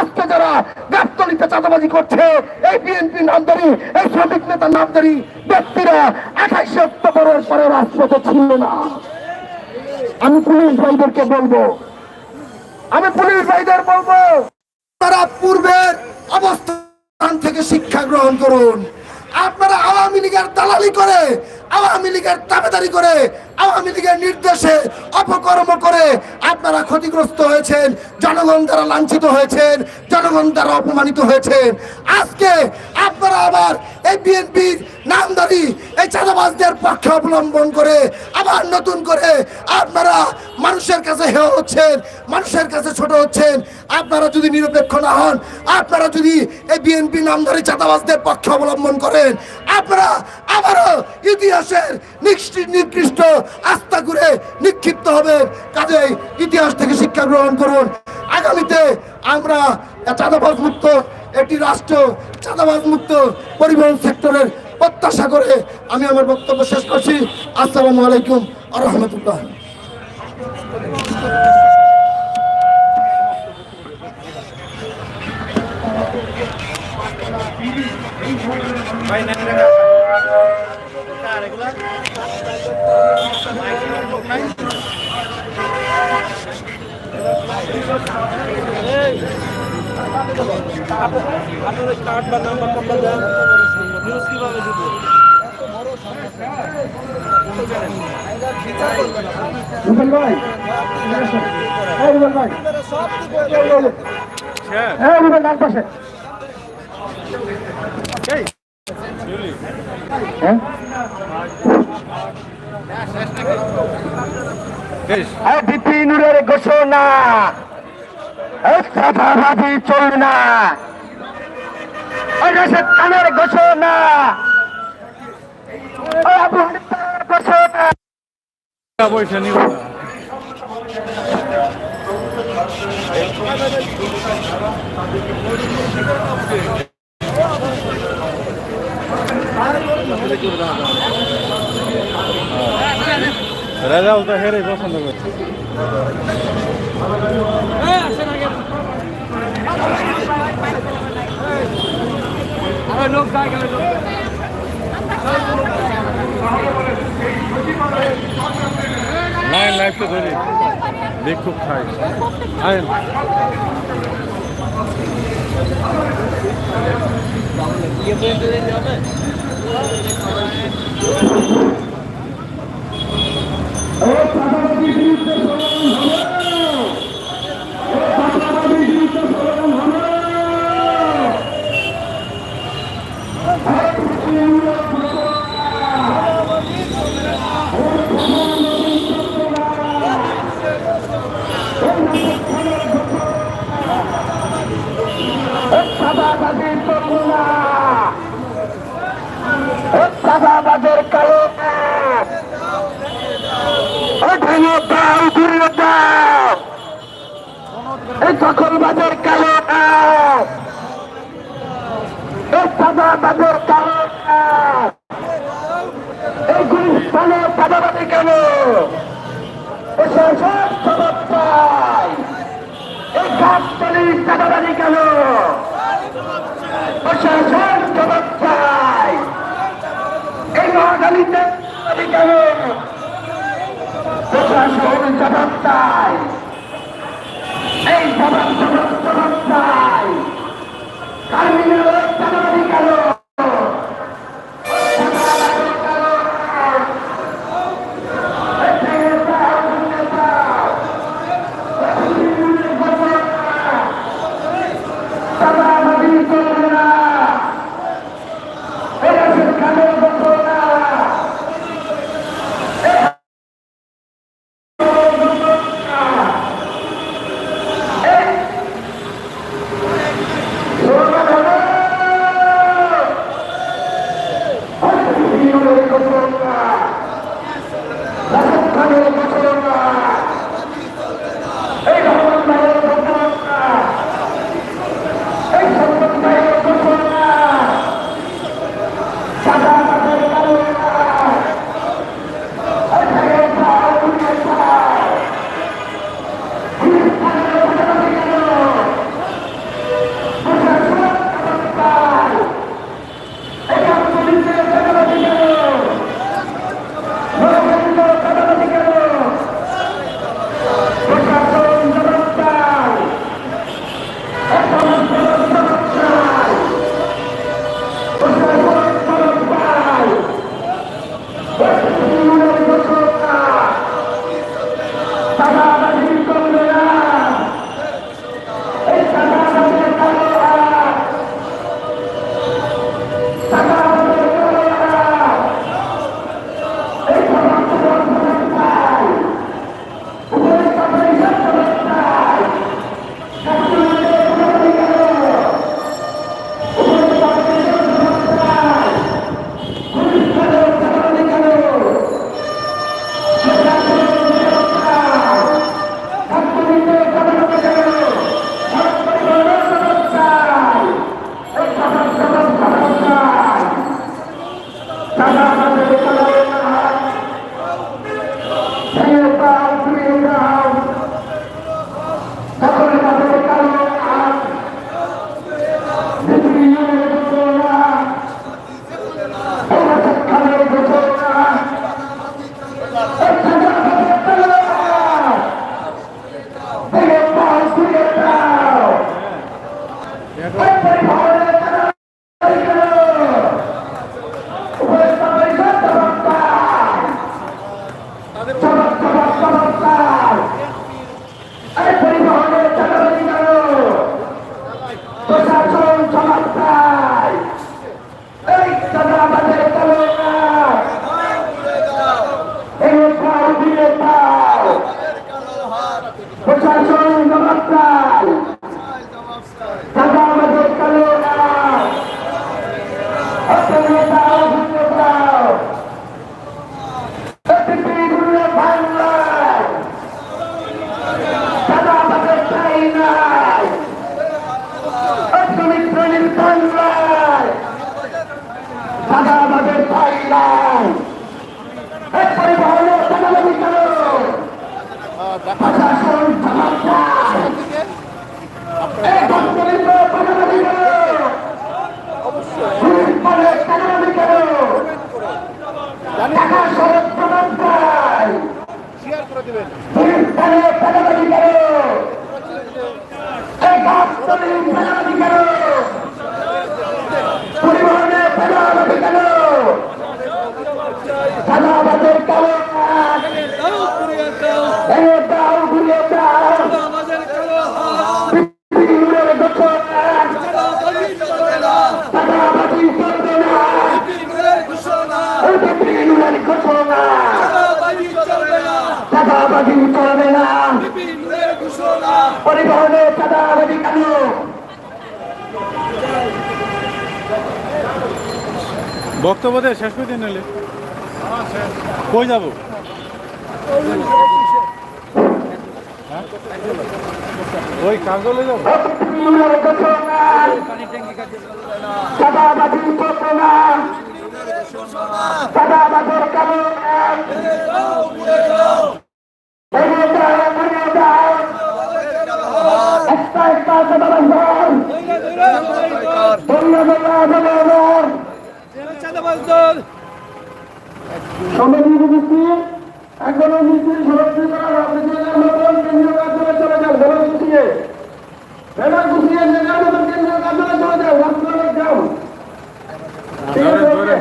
আজকে যারা গাবতলিতে চাঁদাবাজি করছে, এই বিএনপি নামদারি এই শ্রমিক নেতা নামদারি ব্যক্তিরা আঠাইশে অক্টোবরের পরে রাজপথে ছিল না। আমি পুলিশ ভাইদেরকে বলব, আমি পুলিশ ভাইদের বলব তারা পূর্বের অবস্থান থেকে শিক্ষা গ্রহণ করুন। আপনারা আওয়ামী লীগের দালালি করে আওয়ামী লীগের দাবেদারি করে, আওয়ামী লীগের নির্দেশে অপকর্ম করে আপনারা ক্ষতিগ্রস্ত হয়েছেন, জনগণ দ্বারা লাঞ্ছিত হয়েছেন, জনগণ দ্বারা অপমানিত হয়েছেন। আজকে আপনারা আবার এই বিএনপির নামদারি, এই চাঁদাবাজদের পক্ষে অবলম্বন করে আবার নতুন করে আপনারা মানুষের কাছে হেয় হচ্ছেন, মানুষের কাছে ছোট হচ্ছেন। আপনারা যদি নিরপেক্ষ না হন, আপনারা যদি এই বিএনপি নামধারী চাঁদাবাজদের পক্ষে অবলম্বন করেন, আপনারা আবারও ইতিহাসের নিকৃষ্ট- আস্থা করে নিক্ষিপ্ত হবে কাজেই ইতিহাস থেকে শিক্ষা গ্রহণ করুন। আগামীতে আমরা চাঁদাবাজ মুক্ত একটি রাষ্ট্র, চাঁদাবাজ মুক্ত পরিবহন সেক্টরের প্রত্যাশা করে আমি আমার বক্তব্য শেষ করছি। আসসালামু আলাইকুম আ রহমতুল্লাহ। আপনার কার্ড বা নাম্বার টাম্বার হ্যাঁ রুবেল ডান পাশে হ্যাঁ এই বিপিনুরের ঘোষণা। সাদাবাজি চলবে না। খানের ঘোষণা। আবু হানিফার ঘোষণা। পয়সা নিব না রেজাল্ট হেরে পছন্দ করছে। লাইন লাইফ তো ধরি খুব খাই আইন চাঁদাবাজির এই দখলবাজের কালো এই চাঁদাবাজের কালো এই গুলিস্তানে চাঁদাবাজি কেন? এই গাছতলির চাঁদাবাজি কেন? প্রশাসন জবাব চাই। এই মহাখালীতে কেন? প্রশাসন জবাব চাই এই জবাব জবাব জবাব চাই করে বক্তব্য দেয় শেষ করে দিন নাহলে। কই যাব? হ্যাঁ? ওই কাগজে যাব? সমিতির বিবৃতি এখনও মিছিল সমর্থন করা হবে কেন্দ্রীয় কার্যালয়ে চলে যাও বেলা গুছিয়ে বেলা গুছিয়ে কেন্দ্রীয় কার্যালয়ে চলে যাও রাস্তায় যাও